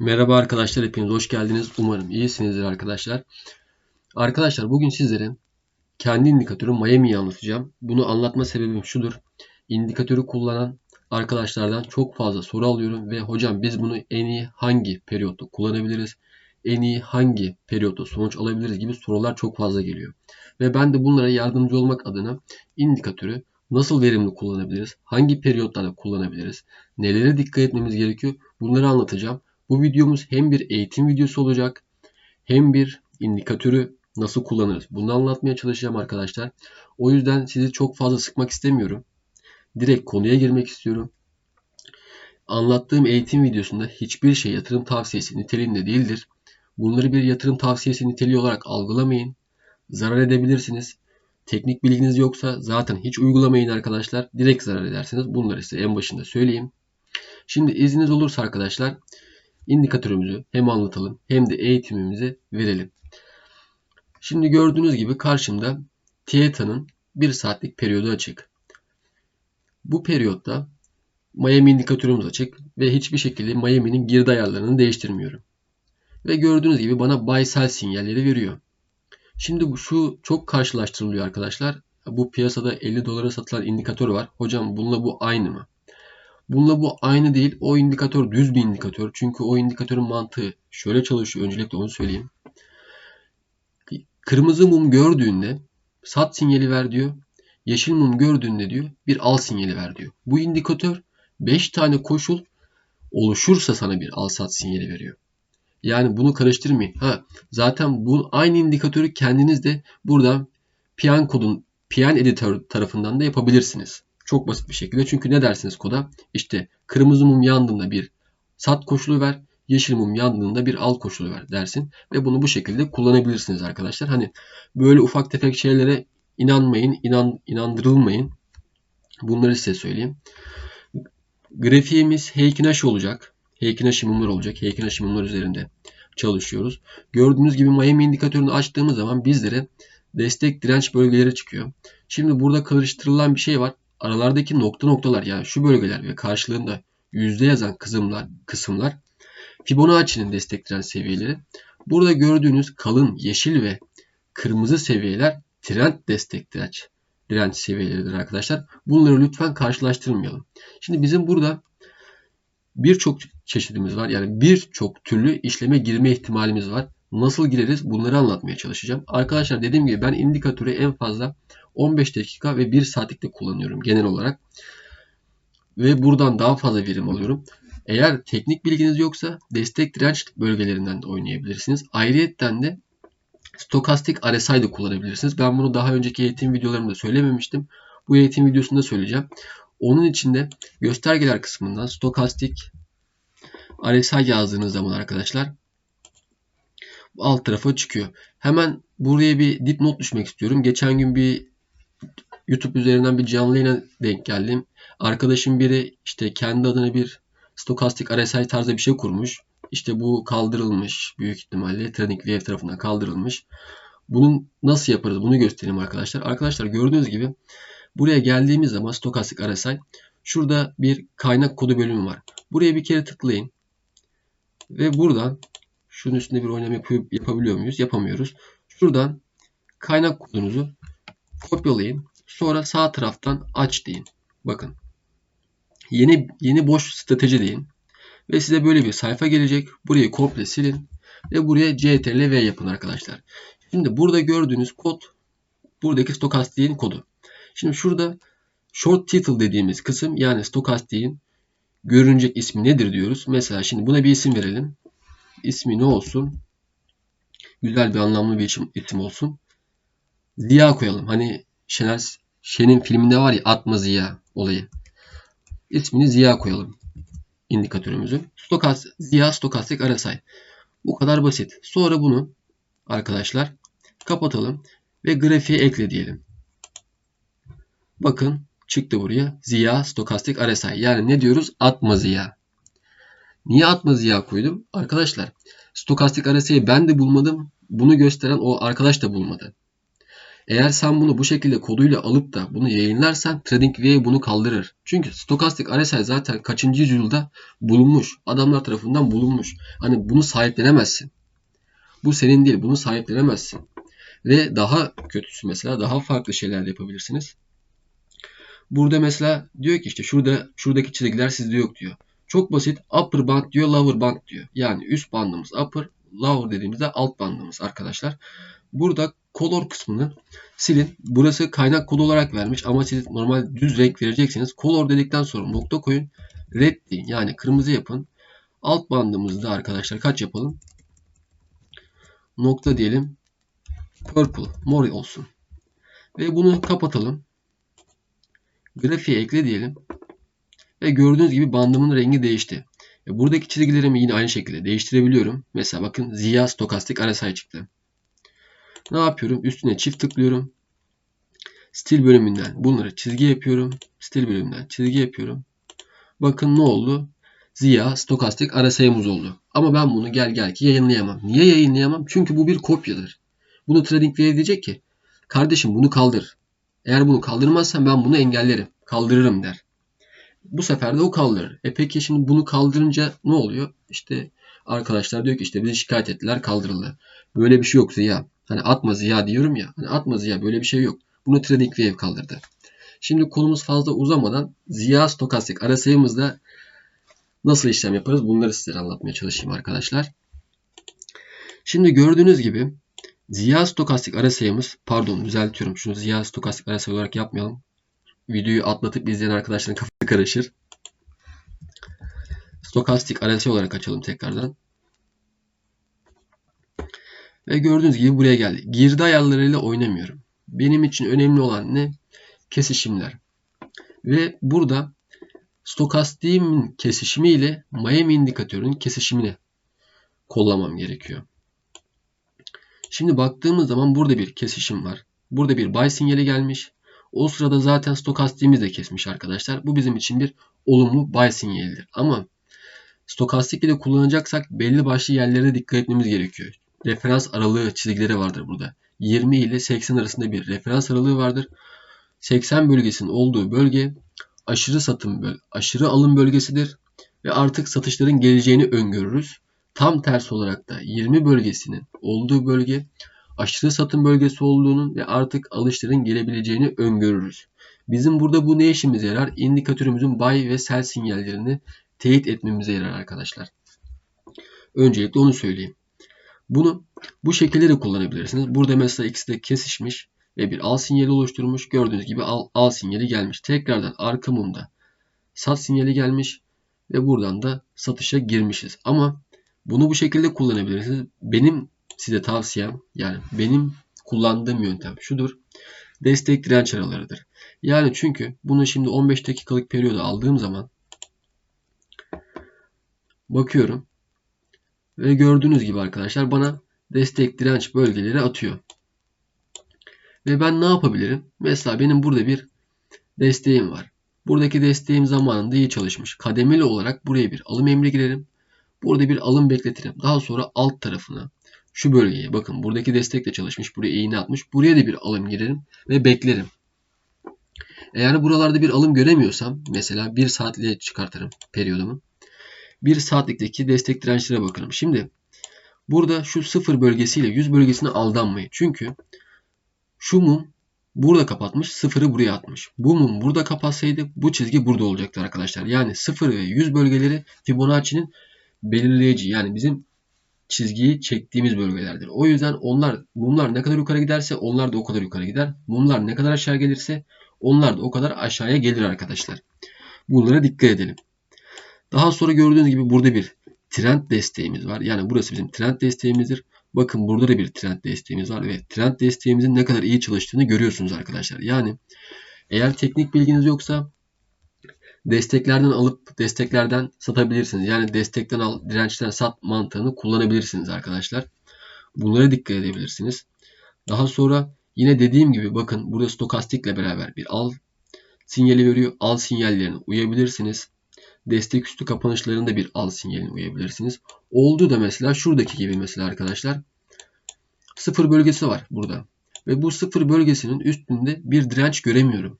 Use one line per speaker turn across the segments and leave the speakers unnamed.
Merhaba arkadaşlar hepiniz hoş geldiniz. Umarım iyisinizdir arkadaşlar. Arkadaşlar bugün sizlere kendi indikatörüm Miami'yi anlatacağım. Bunu anlatma sebebim şudur. İndikatörü kullanan arkadaşlardan çok fazla soru alıyorum ve hocam biz bunu en iyi hangi periyotta kullanabiliriz? En iyi hangi periyotta sonuç alabiliriz gibi sorular çok fazla geliyor. Ve ben de bunlara yardımcı olmak adına indikatörü nasıl verimli kullanabiliriz? Hangi periyotlarda kullanabiliriz? Nelere dikkat etmemiz gerekiyor? Bunları anlatacağım. Bu videomuz hem bir eğitim videosu olacak hem bir indikatörü nasıl kullanırız bunu anlatmaya çalışacağım arkadaşlar. O yüzden sizi çok fazla sıkmak istemiyorum. Direkt konuya girmek istiyorum. Anlattığım eğitim videosunda hiçbir şey yatırım tavsiyesi niteliğinde değildir. Bunları bir yatırım tavsiyesi niteliği olarak algılamayın. Zarar edebilirsiniz. Teknik bilginiz yoksa zaten hiç uygulamayın arkadaşlar. Direkt zarar edersiniz. Bunları size en başında söyleyeyim. Şimdi izniniz olursa arkadaşlar indikatörümüzü hem anlatalım hem de eğitimimizi verelim. Şimdi gördüğünüz gibi karşımda TIETA'nın 1 saatlik periyodu açık. Bu periyotta Miami indikatörümüz açık ve hiçbir şekilde Miami'nin girdi ayarlarını değiştirmiyorum. Ve gördüğünüz gibi bana buy sell sinyalleri veriyor. Şimdi şu çok karşılaştırılıyor arkadaşlar. Bu piyasada 50 dolara satılan indikatör var. Hocam bununla bu aynı mı? Bununla bu aynı değil. O indikatör düz bir indikatör. Çünkü o indikatörün mantığı şöyle çalışıyor. Öncelikle onu söyleyeyim. Kırmızı mum gördüğünde sat sinyali ver diyor. Yeşil mum gördüğünde diyor bir al sinyali ver diyor. Bu indikatör 5 tane koşul oluşursa sana bir al sat sinyali veriyor. Yani bunu karıştırmayın. Ha, zaten bu aynı indikatörü kendiniz de buradan Pian kodun Pian editör tarafından da yapabilirsiniz. Çok basit bir şekilde. Çünkü ne dersiniz koda? İşte kırmızı mum yandığında bir sat koşulu ver. Yeşil mum yandığında bir al koşulu ver dersin. Ve bunu bu şekilde kullanabilirsiniz arkadaşlar. Hani böyle ufak tefek şeylere inanmayın, inan, inandırılmayın. Bunları size söyleyeyim. Grafiğimiz Heikinashi olacak. Heikinashi mumlar olacak. Heikinashi mumlar üzerinde çalışıyoruz. Gördüğünüz gibi Miami indikatörünü açtığımız zaman bizlere destek direnç bölgeleri çıkıyor. Şimdi burada karıştırılan bir şey var aralardaki nokta noktalar yani şu bölgeler ve karşılığında yüzde yazan kısımlar, kısımlar Fibonacci'nin destekleyen seviyeleri. Burada gördüğünüz kalın yeşil ve kırmızı seviyeler trend destek direnç, seviyeleridir arkadaşlar. Bunları lütfen karşılaştırmayalım. Şimdi bizim burada birçok çeşidimiz var. Yani birçok türlü işleme girme ihtimalimiz var. Nasıl gireriz bunları anlatmaya çalışacağım. Arkadaşlar dediğim gibi ben indikatörü en fazla 15 dakika ve 1 saatlikte kullanıyorum genel olarak. Ve buradan daha fazla verim alıyorum. Eğer teknik bilginiz yoksa destek direnç bölgelerinden de oynayabilirsiniz. Ayrıyetten de stokastik RSI de kullanabilirsiniz. Ben bunu daha önceki eğitim videolarımda söylememiştim. Bu eğitim videosunda söyleyeceğim. Onun içinde göstergeler kısmından stokastik RSI yazdığınız zaman arkadaşlar alt tarafa çıkıyor. Hemen buraya bir dipnot düşmek istiyorum. Geçen gün bir YouTube üzerinden bir canlı yayına denk geldim. Arkadaşım biri işte kendi adına bir stokastik RSI tarzı bir şey kurmuş. İşte bu kaldırılmış büyük ihtimalle Trading Wave tarafından kaldırılmış. Bunun nasıl yaparız bunu göstereyim arkadaşlar. Arkadaşlar gördüğünüz gibi buraya geldiğimiz zaman stokastik RSI şurada bir kaynak kodu bölümü var. Buraya bir kere tıklayın. Ve buradan şunun üstünde bir oynama yapabiliyor muyuz? Yapamıyoruz. Şuradan kaynak kodunuzu kopyalayın. Sonra sağ taraftan aç deyin. Bakın. Yeni yeni boş strateji deyin. Ve size böyle bir sayfa gelecek. Burayı komple silin. Ve buraya CTRL V yapın arkadaşlar. Şimdi burada gördüğünüz kod buradaki stokastiğin kodu. Şimdi şurada short title dediğimiz kısım yani stokastiğin görünecek ismi nedir diyoruz. Mesela şimdi buna bir isim verelim. İsmi ne olsun? Güzel bir anlamlı bir isim olsun. Ziya koyalım. Hani Şener Şen'in filminde var ya atma Ziya olayı. İsmini Ziya koyalım. indikatörümüzün. Stokas, Ziya stokastik RSI. Bu kadar basit. Sonra bunu arkadaşlar kapatalım ve grafiğe ekle diyelim. Bakın çıktı buraya. Ziya stokastik RSI. Yani ne diyoruz? Atma Ziya. Niye atma Ziya koydum? Arkadaşlar stokastik RSI'yi ben de bulmadım. Bunu gösteren o arkadaş da bulmadı. Eğer sen bunu bu şekilde koduyla alıp da bunu yayınlarsan TradingView bunu kaldırır. Çünkü stokastik RSI zaten kaçıncı yüzyılda bulunmuş. Adamlar tarafından bulunmuş. Hani bunu sahiplenemezsin. Bu senin değil. Bunu sahiplenemezsin. Ve daha kötüsü mesela daha farklı şeyler de yapabilirsiniz. Burada mesela diyor ki işte şurada şuradaki çizgiler sizde yok diyor. Çok basit. Upper band diyor, lower band diyor. Yani üst bandımız upper, lower dediğimizde alt bandımız arkadaşlar. Burada color kısmını silin. Burası kaynak kodu olarak vermiş ama siz normal düz renk vereceksiniz. Color dedikten sonra nokta koyun. Red deyin. Yani kırmızı yapın. Alt bandımızda arkadaşlar kaç yapalım? Nokta diyelim. Purple, mor olsun. Ve bunu kapatalım. Grafiğe ekle diyelim. Ve gördüğünüz gibi bandımın rengi değişti. Buradaki çizgilerimi yine aynı şekilde değiştirebiliyorum. Mesela bakın Ziya stokastik RSI çıktı. Ne yapıyorum? Üstüne çift tıklıyorum. Stil bölümünden bunları çizgi yapıyorum. Stil bölümünden çizgi yapıyorum. Bakın ne oldu? Ziya stokastik RSI'miz oldu. Ama ben bunu gel gel ki yayınlayamam. Niye yayınlayamam? Çünkü bu bir kopyadır. Bunu TradingView diyecek ki kardeşim bunu kaldır. Eğer bunu kaldırmazsan ben bunu engellerim. Kaldırırım der. Bu sefer de o kaldırır. E peki şimdi bunu kaldırınca ne oluyor? İşte arkadaşlar diyor ki işte bizi şikayet ettiler kaldırıldı. Böyle bir şey yok Ziya. Hani atma Ziya diyorum ya. Hani atma Ziya böyle bir şey yok. Bunu TradingView kaldırdı. Şimdi konumuz fazla uzamadan Ziya stokastik ara sayımızda nasıl işlem yaparız bunları size anlatmaya çalışayım arkadaşlar. Şimdi gördüğünüz gibi Ziya stokastik ara sayımız pardon düzeltiyorum şunu Ziya stokastik ara sayı olarak yapmayalım. Videoyu atlatıp izleyen arkadaşların kafası karışır. Stokastik RSI olarak açalım tekrardan. Ve gördüğünüz gibi buraya geldi. Girdi ayarlarıyla oynamıyorum. Benim için önemli olan ne? Kesişimler. Ve burada stokastiğimin kesişimi ile Miami indikatörünün kesişimini kollamam gerekiyor. Şimdi baktığımız zaman burada bir kesişim var. Burada bir buy sinyali gelmiş. O sırada zaten stokastiğimiz de kesmiş arkadaşlar. Bu bizim için bir olumlu buy sinyalidir. Ama stokastik ile kullanacaksak belli başlı yerlere dikkat etmemiz gerekiyor. Referans aralığı çizgileri vardır burada. 20 ile 80 arasında bir referans aralığı vardır. 80 bölgesinin olduğu bölge aşırı satım aşırı alım bölgesidir ve artık satışların geleceğini öngörürüz. Tam tersi olarak da 20 bölgesinin olduğu bölge aşırı satım bölgesi olduğunun ve artık alışların gelebileceğini öngörürüz. Bizim burada bu ne işimize yarar? İndikatörümüzün buy ve sell sinyallerini teyit etmemize yarar arkadaşlar. Öncelikle onu söyleyeyim. Bunu bu şekilde de kullanabilirsiniz. Burada mesela ikisi de kesişmiş ve bir al sinyali oluşturmuş. Gördüğünüz gibi al, al sinyali gelmiş. Tekrardan arka mumda sat sinyali gelmiş ve buradan da satışa girmişiz. Ama bunu bu şekilde kullanabilirsiniz. Benim size tavsiyem yani benim kullandığım yöntem şudur. Destek direnç aralarıdır. Yani çünkü bunu şimdi 15 dakikalık periyoda aldığım zaman bakıyorum ve gördüğünüz gibi arkadaşlar bana destek direnç bölgeleri atıyor. Ve ben ne yapabilirim? Mesela benim burada bir desteğim var. Buradaki desteğim zamanında iyi çalışmış. Kademeli olarak buraya bir alım emri girerim. Burada bir alım bekletirim. Daha sonra alt tarafına şu bölgeye bakın buradaki destekle çalışmış. Buraya iğne atmış. Buraya da bir alım girerim ve beklerim. Eğer buralarda bir alım göremiyorsam mesela 1 saatliğe çıkartırım periyodumu. 1 saatlikteki destek dirençlere bakarım. Şimdi burada şu 0 bölgesiyle 100 bölgesine aldanmayın. Çünkü şu mum burada kapatmış, sıfırı buraya atmış. Bu mum burada kapatsaydı bu çizgi burada olacaktı arkadaşlar. Yani 0 ve 100 bölgeleri Fibonacci'nin belirleyici yani bizim çizgiyi çektiğimiz bölgelerdir. O yüzden onlar mumlar ne kadar yukarı giderse onlar da o kadar yukarı gider. Mumlar ne kadar aşağı gelirse onlar da o kadar aşağıya gelir arkadaşlar. Bunlara dikkat edelim. Daha sonra gördüğünüz gibi burada bir trend desteğimiz var. Yani burası bizim trend desteğimizdir. Bakın burada da bir trend desteğimiz var ve trend desteğimizin ne kadar iyi çalıştığını görüyorsunuz arkadaşlar. Yani eğer teknik bilginiz yoksa desteklerden alıp desteklerden satabilirsiniz. Yani destekten al, dirençten sat mantığını kullanabilirsiniz arkadaşlar. Bunlara dikkat edebilirsiniz. Daha sonra yine dediğim gibi bakın burada stokastikle beraber bir al sinyali veriyor. Al sinyallerine uyabilirsiniz. Destek üstü kapanışlarında bir al sinyaline uyabilirsiniz. Oldu da mesela şuradaki gibi mesela arkadaşlar sıfır bölgesi var burada. Ve bu sıfır bölgesinin üstünde bir direnç göremiyorum.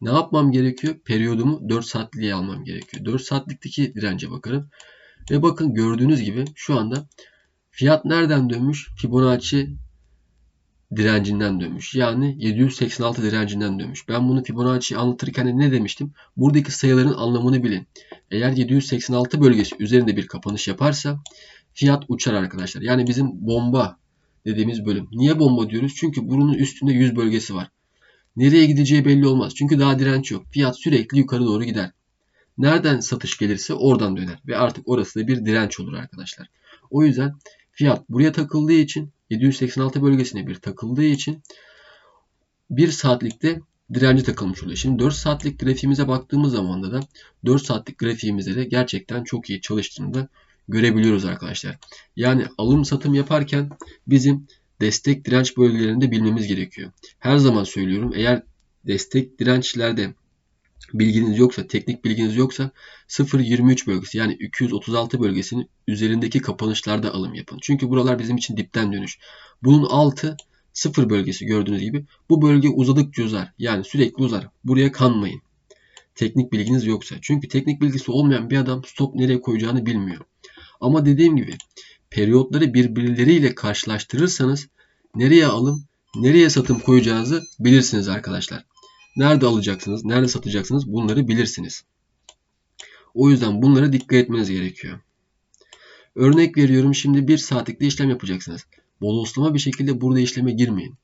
Ne yapmam gerekiyor? Periyodumu 4 saatliğe almam gerekiyor. 4 saatlikteki dirence bakarım. Ve bakın gördüğünüz gibi şu anda fiyat nereden dönmüş? Fibonacci direncinden dönmüş. Yani 786 direncinden dönmüş. Ben bunu Fibonacci anlatırken ne demiştim? Buradaki sayıların anlamını bilin. Eğer 786 bölgesi üzerinde bir kapanış yaparsa fiyat uçar arkadaşlar. Yani bizim bomba dediğimiz bölüm. Niye bomba diyoruz? Çünkü bunun üstünde 100 bölgesi var. Nereye gideceği belli olmaz. Çünkü daha direnç yok. Fiyat sürekli yukarı doğru gider. Nereden satış gelirse oradan döner. Ve artık orası da bir direnç olur arkadaşlar. O yüzden fiyat buraya takıldığı için 786 bölgesine bir takıldığı için 1 saatlikte direnci takılmış oluyor. Şimdi 4 saatlik grafiğimize baktığımız zaman da 4 saatlik grafiğimizde de gerçekten çok iyi çalıştığını da görebiliyoruz arkadaşlar. Yani alım satım yaparken bizim destek direnç bölgelerinde bilmemiz gerekiyor. Her zaman söylüyorum eğer destek dirençlerde bilginiz yoksa, teknik bilginiz yoksa 0.23 bölgesi yani 236 bölgesinin üzerindeki kapanışlarda alım yapın. Çünkü buralar bizim için dipten dönüş. Bunun altı 0 bölgesi gördüğünüz gibi. Bu bölge uzadıkça uzar. Yani sürekli uzar. Buraya kanmayın. Teknik bilginiz yoksa. Çünkü teknik bilgisi olmayan bir adam stop nereye koyacağını bilmiyor. Ama dediğim gibi periyotları birbirleriyle karşılaştırırsanız nereye alım, nereye satım koyacağınızı bilirsiniz arkadaşlar. Nerede alacaksınız, nerede satacaksınız bunları bilirsiniz. O yüzden bunlara dikkat etmeniz gerekiyor. Örnek veriyorum şimdi bir saatlikte işlem yapacaksınız. Bodoslama bir şekilde burada işleme girmeyin.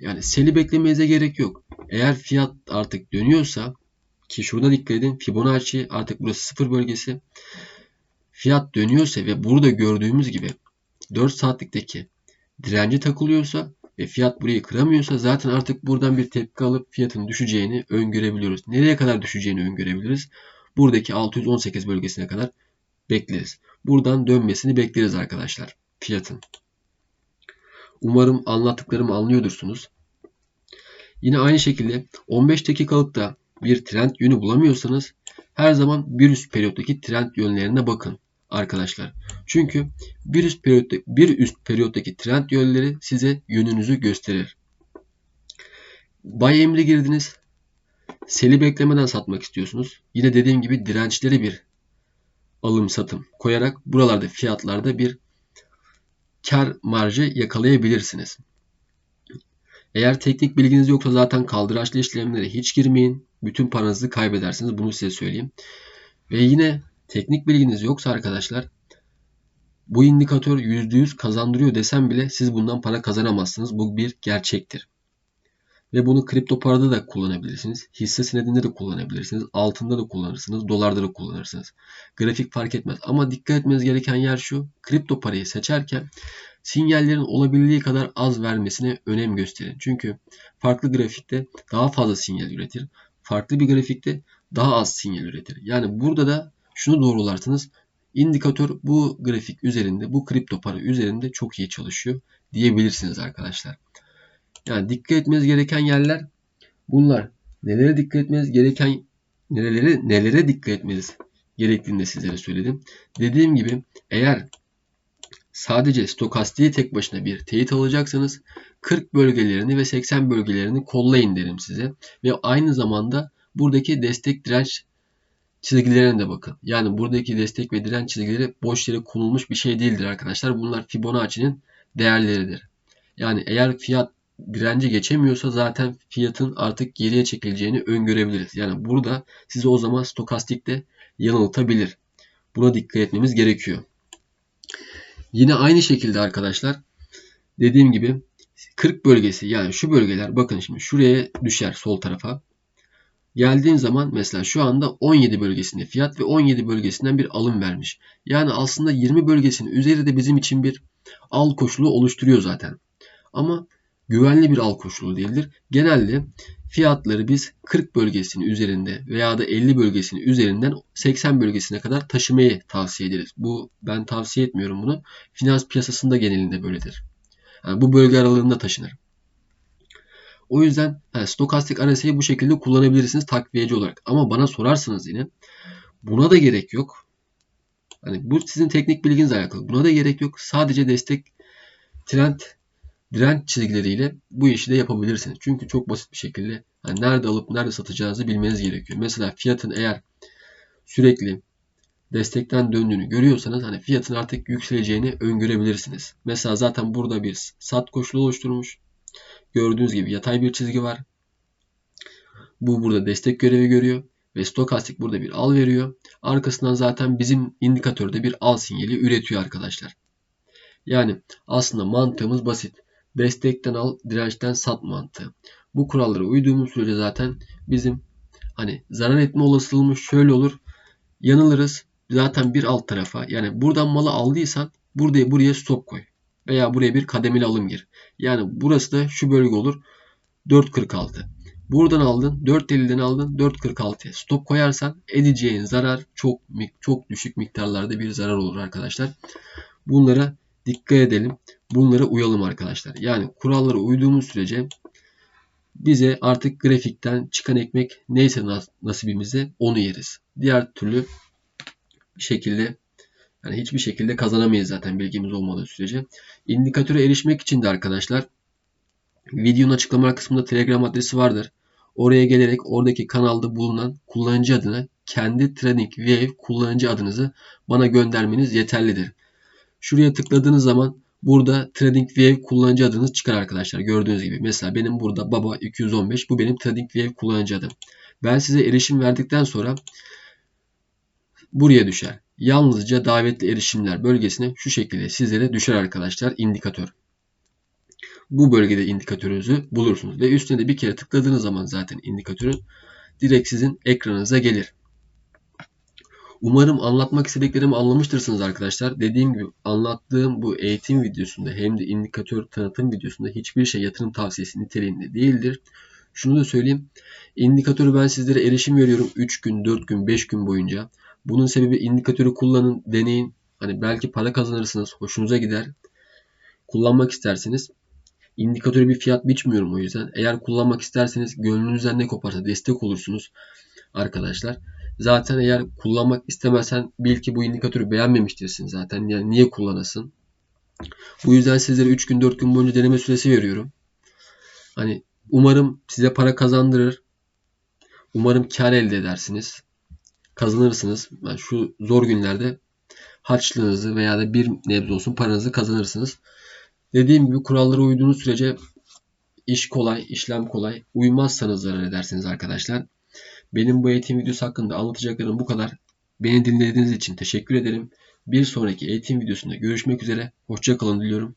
Yani seli beklemenize gerek yok. Eğer fiyat artık dönüyorsa ki şurada dikkat edin Fibonacci artık burası sıfır bölgesi. Fiyat dönüyorsa ve burada gördüğümüz gibi 4 saatlikteki direnci takılıyorsa ve fiyat burayı kıramıyorsa zaten artık buradan bir tepki alıp fiyatın düşeceğini öngörebiliyoruz. Nereye kadar düşeceğini öngörebiliriz? Buradaki 618 bölgesine kadar bekleriz. Buradan dönmesini bekleriz arkadaşlar fiyatın. Umarım anlattıklarımı anlıyordursunuz. Yine aynı şekilde 15 dakikalıkta bir trend yönü bulamıyorsanız her zaman bir üst periyottaki trend yönlerine bakın arkadaşlar. Çünkü bir üst periyotta bir üst periyottaki trend yönleri size yönünüzü gösterir. Bay emri girdiniz. Seli beklemeden satmak istiyorsunuz. Yine dediğim gibi dirençleri bir alım satım koyarak buralarda fiyatlarda bir kar marjı yakalayabilirsiniz. Eğer teknik bilginiz yoksa zaten kaldıraçlı işlemlere hiç girmeyin. Bütün paranızı kaybedersiniz. Bunu size söyleyeyim. Ve yine teknik bilginiz yoksa arkadaşlar bu indikatör %100 kazandırıyor desem bile siz bundan para kazanamazsınız. Bu bir gerçektir. Ve bunu kripto parada da kullanabilirsiniz. Hisse senedinde de kullanabilirsiniz. Altında da kullanırsınız. Dolarda da kullanırsınız. Grafik fark etmez. Ama dikkat etmeniz gereken yer şu. Kripto parayı seçerken sinyallerin olabildiği kadar az vermesine önem gösterin. Çünkü farklı grafikte daha fazla sinyal üretir. Farklı bir grafikte daha az sinyal üretir. Yani burada da şunu doğrularsınız. İndikatör bu grafik üzerinde, bu kripto para üzerinde çok iyi çalışıyor diyebilirsiniz arkadaşlar. Yani dikkat etmeniz gereken yerler bunlar. Nelere dikkat etmeniz gereken nelere nelere dikkat etmeniz gerektiğini de sizlere söyledim. Dediğim gibi eğer sadece stokastiği tek başına bir teyit alacaksanız 40 bölgelerini ve 80 bölgelerini kollayın derim size. Ve aynı zamanda buradaki destek direnç çizgilerine de bakın. Yani buradaki destek ve direnç çizgileri boş yere konulmuş bir şey değildir arkadaşlar. Bunlar Fibonacci'nin değerleridir. Yani eğer fiyat direnci geçemiyorsa zaten fiyatın artık geriye çekileceğini öngörebiliriz. Yani burada sizi o zaman stokastikte yanıltabilir. Buna dikkat etmemiz gerekiyor. Yine aynı şekilde arkadaşlar dediğim gibi 40 bölgesi yani şu bölgeler bakın şimdi şuraya düşer sol tarafa. Geldiğin zaman mesela şu anda 17 bölgesinde fiyat ve 17 bölgesinden bir alım vermiş. Yani aslında 20 bölgesinin üzeri de bizim için bir al koşulu oluşturuyor zaten. Ama güvenli bir al koşulu değildir. Genelde fiyatları biz 40 bölgesinin üzerinde veya da 50 bölgesinin üzerinden 80 bölgesine kadar taşımayı tavsiye ederiz. Bu ben tavsiye etmiyorum bunu. Finans piyasasında genelinde böyledir. Yani bu bölge aralığında taşınır. O yüzden yani stokastik RSI'yi bu şekilde kullanabilirsiniz takviyeci olarak. Ama bana sorarsanız yine buna da gerek yok. Hani bu sizin teknik bilginizle alakalı. Buna da gerek yok. Sadece destek trend direnç çizgileriyle bu işi de yapabilirsiniz. Çünkü çok basit bir şekilde hani nerede alıp nerede satacağınızı bilmeniz gerekiyor. Mesela fiyatın eğer sürekli destekten döndüğünü görüyorsanız hani fiyatın artık yükseleceğini öngörebilirsiniz. Mesela zaten burada bir sat koşulu oluşturmuş. Gördüğünüz gibi yatay bir çizgi var. Bu burada destek görevi görüyor ve stokastik burada bir al veriyor. Arkasından zaten bizim indikatörde bir al sinyali üretiyor arkadaşlar. Yani aslında mantığımız basit. Destekten al, dirençten sat mantığı. Bu kurallara uyduğumuz sürece zaten bizim hani zarar etme olasılığımız şöyle olur. Yanılırız. Zaten bir alt tarafa yani buradan malı aldıysan buraya buraya stop koy. Veya buraya bir kademeli alım gir. Yani burası da şu bölge olur. 4.46. Buradan aldın 4.50'den aldın 4.46'ya stop koyarsan edeceğin zarar çok çok düşük miktarlarda bir zarar olur arkadaşlar. Bunlara dikkat edelim. Bunlara uyalım arkadaşlar. Yani kurallara uyduğumuz sürece bize artık grafikten çıkan ekmek neyse nasibimize onu yeriz. Diğer türlü şekilde yani hiçbir şekilde kazanamayız zaten bilgimiz olmadığı sürece. İndikatöre erişmek için de arkadaşlar videonun açıklama kısmında Telegram adresi vardır. Oraya gelerek oradaki kanalda bulunan kullanıcı adına kendi Trading Wave kullanıcı adınızı bana göndermeniz yeterlidir. Şuraya tıkladığınız zaman burada Trading Wave kullanıcı adınız çıkar arkadaşlar. Gördüğünüz gibi. Mesela benim burada Baba 215 bu benim Trading Wave kullanıcı adım. Ben size erişim verdikten sonra buraya düşer. Yalnızca davetli erişimler bölgesine şu şekilde sizlere düşer arkadaşlar indikatör. Bu bölgede indikatörünüzü bulursunuz. Ve üstüne de bir kere tıkladığınız zaman zaten indikatörün direkt sizin ekranınıza gelir. Umarım anlatmak istediklerimi anlamıştırsınız arkadaşlar. Dediğim gibi anlattığım bu eğitim videosunda hem de indikatör tanıtım videosunda hiçbir şey yatırım tavsiyesi niteliğinde değildir. Şunu da söyleyeyim. İndikatörü ben sizlere erişim veriyorum 3 gün, 4 gün, 5 gün boyunca. Bunun sebebi indikatörü kullanın, deneyin. Hani belki para kazanırsınız, hoşunuza gider. Kullanmak isterseniz. İndikatöre bir fiyat biçmiyorum o yüzden. Eğer kullanmak isterseniz gönlünüzden ne koparsa destek olursunuz arkadaşlar. Zaten eğer kullanmak istemezsen bil ki bu indikatörü beğenmemiştirsin zaten. Yani niye kullanasın? Bu yüzden sizlere 3 gün 4 gün boyunca deneme süresi veriyorum. Hani umarım size para kazandırır. Umarım kar elde edersiniz. Kazanırsınız. Yani şu zor günlerde harçlığınızı veya da bir nebze olsun paranızı kazanırsınız. Dediğim gibi kurallara uyduğunuz sürece iş kolay, işlem kolay. Uymazsanız zarar edersiniz arkadaşlar. Benim bu eğitim videosu hakkında anlatacaklarım bu kadar. Beni dinlediğiniz için teşekkür ederim. Bir sonraki eğitim videosunda görüşmek üzere. Hoşçakalın diliyorum.